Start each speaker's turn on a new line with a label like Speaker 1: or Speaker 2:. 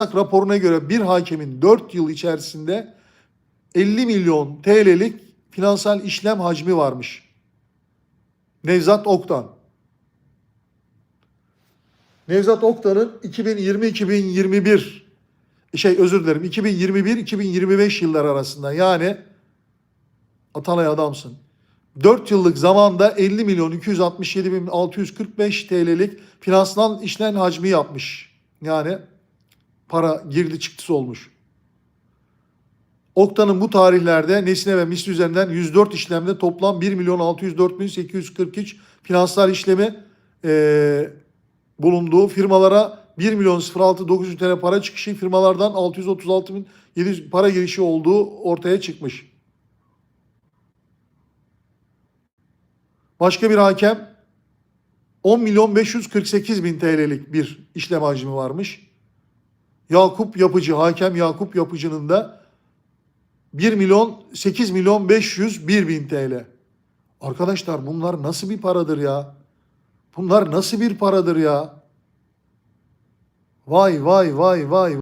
Speaker 1: raporuna göre bir hakemin 4 yıl içerisinde 50 milyon TL'lik finansal işlem hacmi varmış. Nevzat Oktan. Nevzat Oktan'ın 2020-2021 şey özür dilerim 2021-2025 yıllar arasında yani Atalay adamsın. 4 yıllık zamanda 50 milyon 267 bin 645 TL'lik finansal işlem hacmi yapmış. Yani para girdi çıktısı olmuş. Oktan'ın bu tarihlerde Nesine ve Misli üzerinden 104 işlemde toplam 1 milyon 604 bin 843 finansal işlemi eee, bulunduğu firmalara 1 milyon 06 900 TL para çıkışı firmalardan 636 bin 700 para girişi olduğu ortaya çıkmış. Başka bir hakem 10 milyon 548 bin TL'lik bir işlem hacmi varmış. Yakup Yapıcı, hakem Yakup Yapıcı'nın da 1 milyon 8 milyon 501 bin TL. Arkadaşlar bunlar nasıl bir paradır ya? Bunlar nasıl bir paradır ya? Vay vay vay vay.